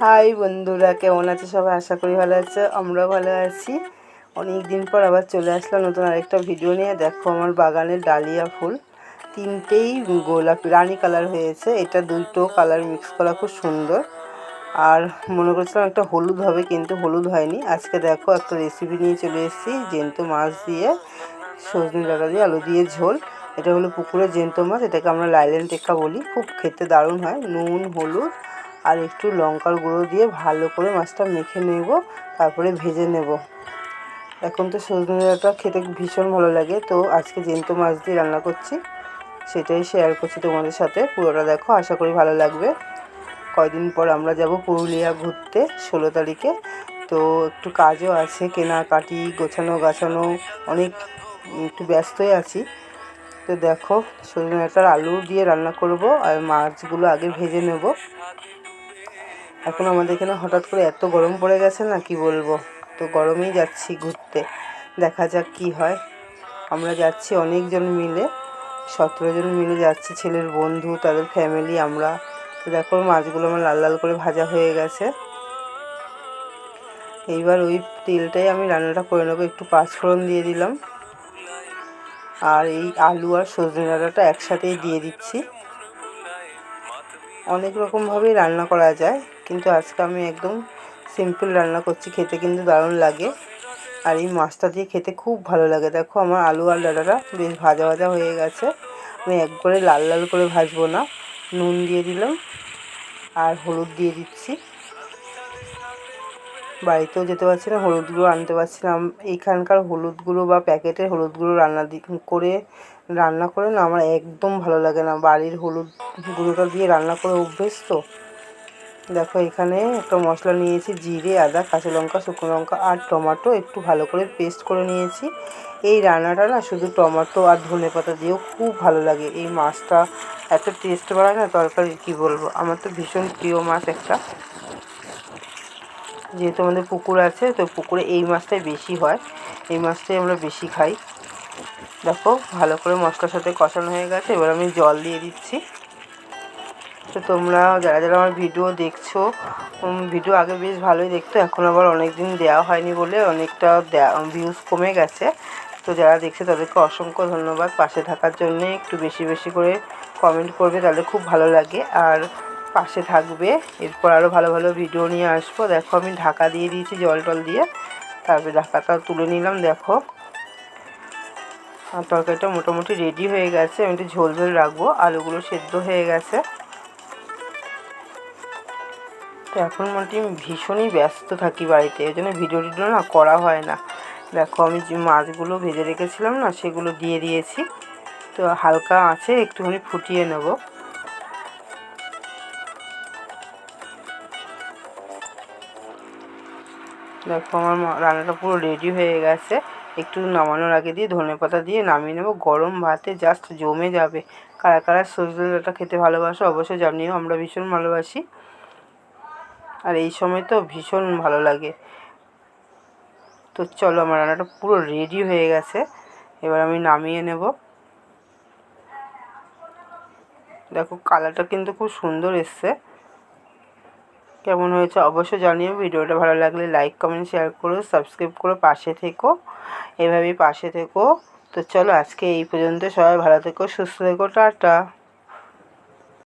High বন্ধুরা, কেমন আছে সবাই? আশা করি ভালো আছে, আমরাও ভালো আছি। অনেক দিন পর আবার চলে আসলাম নতুন আরেকটা ভিডিও নিয়ে। দেখো আমার বাগানের ডালিয়া ফুল, তিনটেই গোলাপি, রানি কালার হয়েছে। এটা দুটো কালার মিক্স করা খুব সুন্দর। আর মনে করছিলাম একটা হলুদ হবে, কিন্তু হলুদ হয়নি। আজকে দেখো একটা রেসিপি নিয়ে চলে এসেছি, জেন্ত মাছ দিয়ে, সজনে ডাটা দিয়ে, আলু দিয়ে ঝোল। এটা হলো পুকুরের জেন্ত মাছ, এটাকে আমরা লাইলেন টেক্কা বলি। খুব খেতে দারুণ হয়, নুন, হলুদ আর একটু লঙ্কার গুঁড়ো দিয়ে ভালো করে মাছটা মেখে নেব, তারপরে ভেজে নেব। এখন তো সজনে ডাঁটা খেতে ভীষণ ভালো লাগে, তো আজকে জেন্ত মাছ দিয়ে রান্না করছি, সেটাই শেয়ার করছি তোমাদের সাথে। পুরোটা দেখো, আশা করি ভালো লাগবে। কয়দিন পর আমরা যাব পুরুলিয়া ঘুরতে, ষোলো তারিখে। তো একটু কাজও আছে, কেনাকাটি গোছানো গাছানো অনেক, একটু ব্যস্তই আছি। তো দেখো, সজনে ডাঁটার আলু দিয়ে রান্না করব আর মাছগুলো আগে ভেজে নেব। এখন আমাদের এখানে হঠাৎ করে এত গরম পড়ে গেছে না, কি বলব? তো গরমেই যাচ্ছি ঘুরতে। দেখা যাক কি হয়। আমরা যাচ্ছি অনেকজন মিলে, সতেরো জন মিলে যাচ্ছি, ছেলের বন্ধু, তাদের ফ্যামিলি আমরা। তো দেখো, মাছগুলো আমার লাল লাল করে ভাজা হয়ে গেছে। এইবার ওই তেলটাই আমি রান্নাটা করে নেব, একটু পাঁচফোড়ন দিয়ে দিলাম। আর এই আলু আর সজনে ডাঁটাটা একসাথেই দিয়ে দিচ্ছি। অনেক রকমভাবেই রান্না করা যায়, কিন্তু আজকে আমি একদম সিম্পল রান্না করছি, খেতে কিন্তু দারুণ লাগে। আর এই মাছটা দিয়ে খেতে খুব ভালো লাগে। দেখো আমার আলু আর ডাটাটা বেশ ভাজা ভাজা হয়ে গেছে। আমি একবারে লাল লাল করে ভাজবো না। নুন দিয়ে দিলাম আর হলুদ দিয়ে দিচ্ছি। বাড়িতেও যেতে পারছি না হলুদ গুঁড়ো আনতে পারছি না। এইখানকার হলুদ গুঁড়ো বা প্যাকেটের হলুদ গুঁড়ো রান্না করে রান্না করে না, আমার একদম ভালো লাগে না। বাড়ির হলুদ গুঁড়োটা দিয়ে রান্না করে অভ্যেস তো। দেখো এখানে একটা মশলা নিয়েছি, জিরে, আদা, কাঁচা লঙ্কা, শুকনো লঙ্কা আর টমেটো। একটু ভালো করে পেস্ট করে নিয়েছি। এই রান্নাটা না শুধু টমেটো আর ধনে পাতা দিয়েও খুব ভালো লাগে। এই মাছটা এত টেস্ট বাড়ায় না তরকারি কী বলব? আমার তো ভীষণ প্রিয় মাছ একটা। যেহেতু আমাদের পুকুর আছে, তো পুকুরে এই মাছটাই বেশি হয়। এই মাছটাই আমরা বেশি খাই। দেখো, ভালো করে মশলার সাথে কষানো হয়ে গেছে। এবার আমি জল দিয়ে দিচ্ছি। তো তোমরা যারা যারা আমার ভিডিও দেখছ ভিডিও আগে বেশ ভালোই দেখতো, এখন আবার অনেক দিন দেওয়া হয়নি বলে অনেকটা ভিউজ কমে গেছে। তো যারা দেখছে, তাদেরকে অসংখ্য ধন্যবাদ। পাশে থাকার জন্য একটু বেশি বেশি করে কমেন্ট করবে, তাহলে খুব ভালো লাগে। আর পাশে থাকবে। এরপর আরও ভালো ভালো ভিডিও নিয়ে আসব। দেখো আমি ঢাকা দিয়ে দিয়েছি জল টল দিয়ে। তারপরে ঢাকাটা তুলে নিলাম, দেখো। আর তরকারিটা মোটামুটি রেডি হয়ে গেছে। আমি একটু ঝোল ঝোল রাখব। আলুগুলো সেদ্ধ হয়ে গেছে। তো এখন মোটামুটি আমি ভীষণই ব্যস্ত থাকি বাড়িতে। এই জন্য ভিডিও টিডিও না করা হয় না। দেখো আমি যে মাছগুলো ভেজে রেখেছিলাম না, সেগুলো দিয়ে দিয়েছি। তো হালকা আছে, একটুখানি ফুটিয়ে নেব। দেখো আমার রান্নাটা পুরো রেডি হয়ে গেছে। একটু নামানোর আগে দিয়ে ধনে পাতা দিয়ে নামিয়ে নেব। গরম ভাতে জাস্ট জমে যাবে। কারা কারা সজনে খেতে ভালোবাসো অবশ্যই জানিও, আমরা ভীষণ ভালোবাসি। আর এই সময় তো ভীষণ ভালো লাগে। তো চলো আমার রান্নাটা পুরো রেডি হয়ে গেছে। এবার আমি নামিয়ে নেব। দেখো কালারটা কিন্তু খুব সুন্দর এসছে। কেমন হয়েছে অবশ্যই জানিও। ভিডিওটা ভালো লাগলে লাইক কমেন্ট শেয়ার করো সাবস্ক্রাইব করো, পাশে থেকো, এভাবেই পাশে থেকো। তো চলো আজকে এই পর্যন্ত সবাই ভালো থেকো, সুস্থ থেকো, টাটা।